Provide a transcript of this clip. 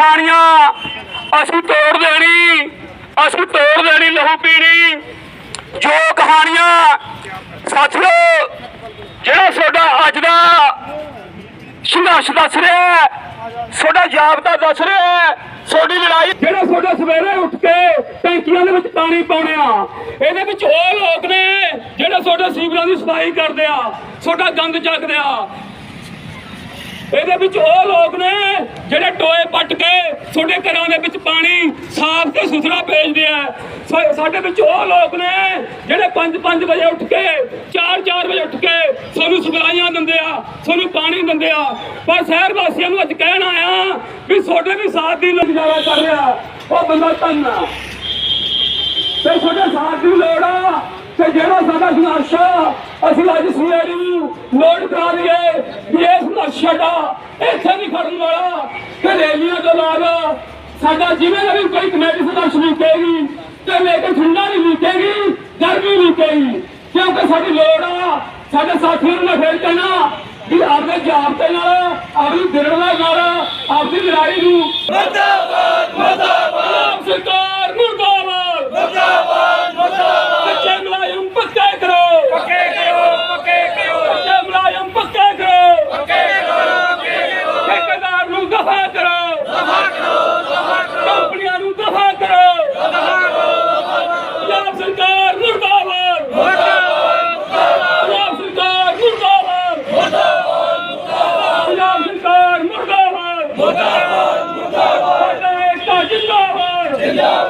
ਖਾਣੀਆਂ। ਅਸੀਂ ਤੋੜ ਦੇਣੀ। ਅਸੀਂ ਤੋੜ ਦੇਣੀ ਲਹੂ ਪੀਣੀ। ਜੋ ਕਹਾਣੀਆਂ ਸਾਥੀਓ ਜਿਹੜਾ ਤੁਹਾਡਾ ਅੱਜ ਦਾ ਸੰਘਰਸ਼ ਦੱਸ ਰਿਹਾ ਤੁਹਾਡਾ ਜਾਬਤਾ ਦੱਸ ਰਿਹਾ ਤੁਹਾਡੀ ਲੜਾਈ ਜਿਹੜਾ ਤੁਹਾਡਾ ਸਵੇਰੇ ਉੱਠ ਕੇ ਟੈਂਕੀਆਂ ਦੇ ਵਿੱਚ ਪਾਣੀ ਪਾਉਣੇ ਆ, ਇਹਦੇ ਵਿੱਚ ਉਹ ਲੋਕ ਨੇ ਜਿਹੜੇ ਤੁਹਾਡੇ ਸੀਵਰਾਂ ਦੀ ਸਫ਼ਾਈ ਕਰਦੇ ਆ, ਤੁਹਾਡਾ ਗੰਦ ਚੱਕਦੇ ਆ। ਇਹਦੇ ਵਿੱਚ ਉਹ ਲੋਕ ਨੇ ਜਿਹੜੇ ਟੋਏ ਤੁਹਾਡੇ ਘਰਾਂ ਦੇ ਵਿੱਚ ਪਾਣੀ ਸਾਫ਼ ਤੇ ਸੁਥਰਾ ਭੇਜਦੇ ਆ। ਸਾਡੇ ਵਿੱਚ ਉਹ ਲੋਕ ਨੇ ਜਿਹੜੇ 5-5 ਵਜੇ ਉੱਠ ਕੇ 4-4 ਵਜੇ ਉੱਠ ਕੇ ਸਾਨੂੰ ਸਪਲਾਈਆਂ ਦਿੰਦੇ ਆ ਸਾਨੂੰ ਪਾਣੀ ਦਿੰਦੇ ਆ। ਪਰ ਸ਼ਹਿਰ ਵਾਸੀਆਂ ਨੂੰ ਅੱਜ ਕਹਿਣ ਆਇਆ ਵੀ ਤੁਹਾਡੇ ਵੀ ਸਾਥ ਦੀ ਗੁਜ਼ਾਰਾ ਕਰ ਰਿਹਾ। ਉਹ ਬੰਦਾ ਧੰਨਾ ਤੇ ਤੁਹਾਡੇ ਸਾਥ ਦੀ ਲੋੜ ਆ। ਤੇ ਜਿਹੜਾ ਸਾਡਾ ਸੰਘਰਸ਼ ਆ, ਅਸੀਂ ਅੱਜ ਸੀਆਈਡੀ ਨੂੰ ਲੋੜ ਕਰਾ ਦਈਏ। ਵੀ ਇਹ ਸੰਘਰਸ਼ ਸਾਡਾ ਇੱਥੇ ਨਹੀਂ ਖੜਨ ਵਾਲਾ ਤੇ ਰੈਲੀਆਂ ਤੋਂ ਬਾਅਦ ਸਾਡਾ ਜਿਵੇਂ ਦਾ ਵੀ ਕੋਈ ਕਮੇਟੀ ਸੰਘਰਸ਼ ਲਿਖੇਗੀ ਤੇ ਲੇਕਿਨ ਠੰਡਾ ਨਹੀਂ ਲਿਖੇਗੀ ਗਰਮੀ ਲਿਖੇਗੀ ਕਿਉਂਕਿ ਸਾਡੀ ਲੋੜ ਆ, ਸਾਡੇ ਸਾਥੀਆਂ ਨੂੰ ਮੈਂ ਫੇਰ ਕਹਿਣਾ ਵੀ ਆਪਣੇ ਜਾਬਤੇ ਨਾਲ, ਆਪਣੀ ਦਿਲੜਾ ਨਾਲ, ਆਪਣੀ ਲੜਾਈ ਨੂੰ ਮੁਰਦਾਬਾਦ ਮੁਰਦਾਬਾਦ। செய்யாதே